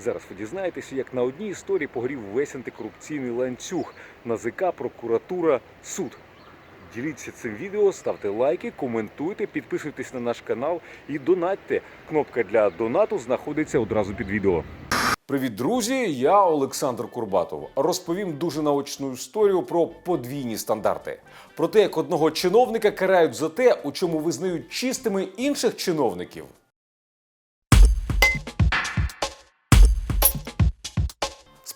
Зараз ви дізнаєтеся, як на одній історії погорів весь антикорупційний ланцюг НАЗК, прокуратура, суд. Діліться цим відео, ставте лайки, коментуйте, підписуйтесь на наш канал і донатьте. Кнопка для донату знаходиться одразу під відео. Привіт, друзі! Я Олександр Курбатов. Розповім дуже наочну історію про подвійні стандарти. Про те, як одного чиновника карають за те, у чому визнають чистими інших чиновників.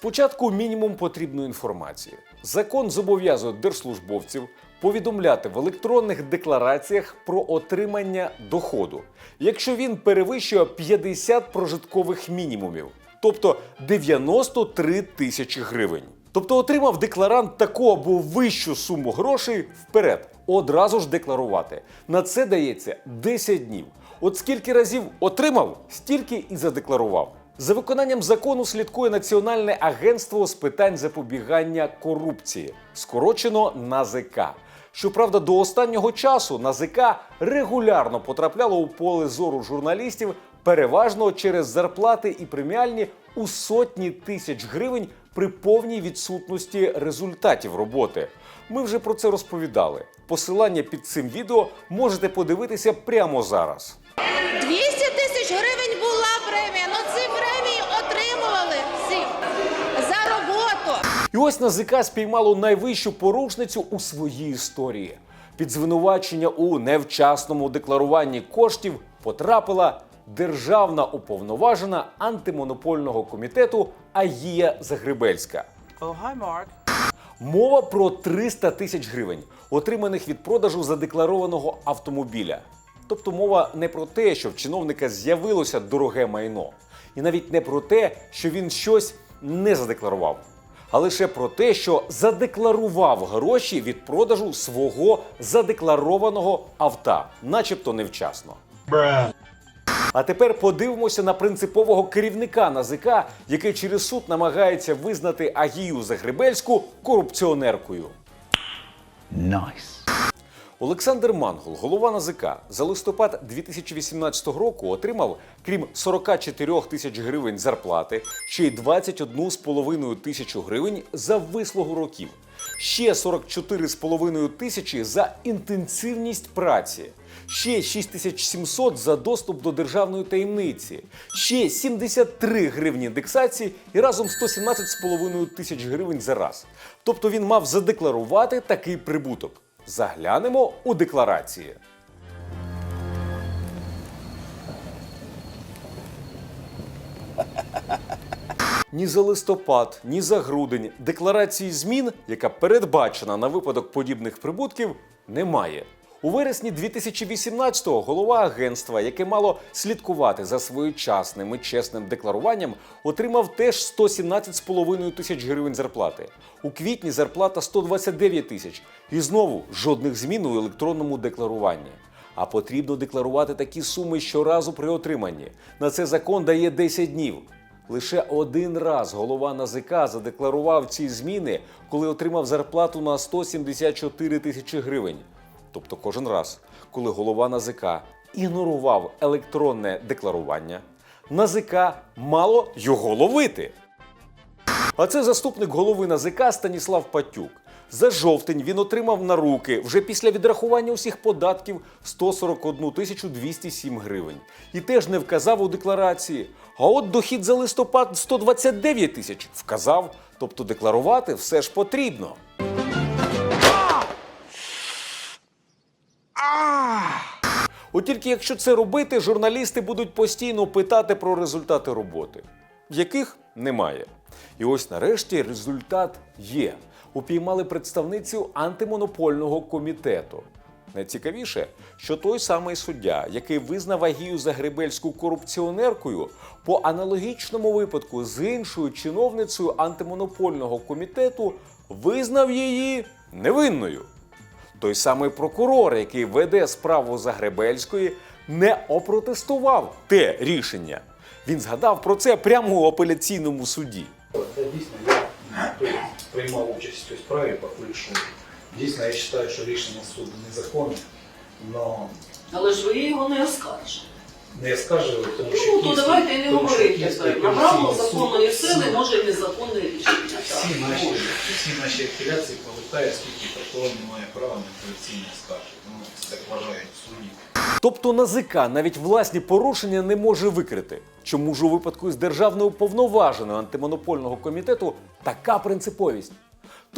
Спочатку мінімум потрібної інформації. Закон зобов'язує держслужбовців повідомляти в електронних деклараціях про отримання доходу, якщо він перевищує 50 прожиткових мінімумів, тобто 93 тисячі гривень. Тобто отримав декларант таку або вищу суму грошей вперед, одразу ж декларувати. На це дається 10 днів. От скільки разів отримав, стільки і задекларував. За виконанням закону слідкує Національне агентство з питань запобігання корупції, скорочено НАЗК. Щоправда, до останнього часу НАЗК регулярно потрапляло у поле зору журналістів, переважно через зарплати і преміальні у сотні тисяч гривень при повній відсутності результатів роботи. Ми вже про це розповідали. Посилання під цим відео можете подивитися прямо зараз. 200 тисяч гривень була премія. Ну ці премії отримували всі за роботу. І ось НАЗК спіймало найвищу порушницю у своїй історії. Під звинувачення у невчасному декларуванні коштів потрапила державна уповноважена антимонопольного комітету Агія Загребельська. Oh, hi, Mark. Мова про 300 тисяч гривень, отриманих від продажу задекларованого автомобіля. Тобто мова не про те, що в чиновника з'явилося дороге майно, і навіть не про те, що він щось не задекларував, а лише про те, що задекларував гроші від продажу свого задекларованого авто, начебто невчасно. А тепер подивимося на принципового керівника НАЗК, який через суд намагається визнати Агію Загребельську корупціонеркою. Nice. Олександр Мангул, голова НАЗК, за листопад 2018 року отримав, крім 44 тисяч гривень зарплати, ще й 21,5 тисячу гривень за вислугу років, ще 44,5 тисячі за інтенсивність праці, ще 6700 за доступ до державної таємниці, ще 73 гривні індексації і разом 117,5 тисяч гривень за раз. Тобто він мав задекларувати такий прибуток. Заглянемо у декларації. Ні за листопад, ні за грудень декларації змін, яка передбачена на випадок подібних прибутків, немає. У вересні 2018-го голова агентства, яке мало слідкувати за своєчасним і чесним декларуванням, отримав теж 117,5 тисяч гривень зарплати. У квітні зарплата 129 тисяч. І знову жодних змін у електронному декларуванні. А потрібно декларувати такі суми щоразу при отриманні. На це закон дає 10 днів. Лише один раз голова НАЗК задекларував ці зміни, коли отримав зарплату на 174 тисячі гривень. Тобто кожен раз, коли голова НАЗК ігнорував електронне декларування, НАЗК мало його ловити. А це заступник голови НАЗК Станіслав Патюк. За жовтень він отримав на руки вже після відрахування усіх податків 141 тисячу 207 гривень. І теж не вказав у декларації. А от дохід за листопад 129 тисяч вказав. Тобто декларувати все ж потрібно. От тільки якщо це робити, журналісти будуть постійно питати про результати роботи, яких немає. І ось нарешті результат є. Упіймали представницю антимонопольного комітету. Найцікавіше, що той самий суддя, який визнав Агію Загребельську корупціонеркою, по аналогічному випадку з іншою чиновницею антимонопольного комітету визнав її невинною. Той самий прокурор, який веде справу Загребельської, не опротестував те рішення. Він згадав про це прямо у апеляційному суді. Це дійсно я приймав участь у цій справі по що Дійсно, я вважаю, що рішення суду незаконне, але Але ж ви його не оскаржили. Не скажу, тому що Ну, то давайте і не тому що говорити. Київський так. Набрало суд законної всі- сили, може і незаконне рішення. Всі Так, наші, може. всі наші апеляції повертають, скільки прокурор не має права на апеляційне скарги. Ну, так вважають судді. Тобто НАЗК навіть власні порушення не може викрити. Чому ж у випадку з державною повноваженою антимонопольного комітету така принциповість?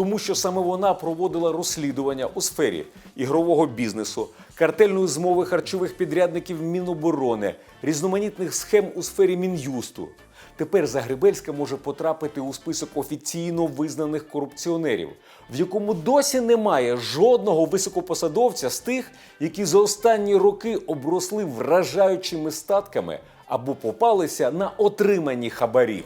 Тому що саме вона проводила розслідування у сфері ігрового бізнесу, картельної змови харчових підрядників Міноборони, різноманітних схем у сфері Мін'юсту. Тепер Загребельська може потрапити у список офіційно визнаних корупціонерів, в якому досі немає жодного високопосадовця з тих, які за останні роки обросли вражаючими статками або попалися на отриманні хабарів.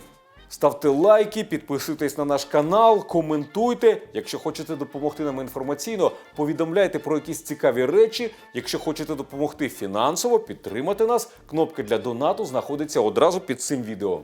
Ставте лайки, підписуйтесь на наш канал, коментуйте. Якщо хочете допомогти нам інформаційно, повідомляйте про якісь цікаві речі. Якщо хочете допомогти фінансово, підтримати нас, Кнопки для донату знаходяться одразу під цим відео.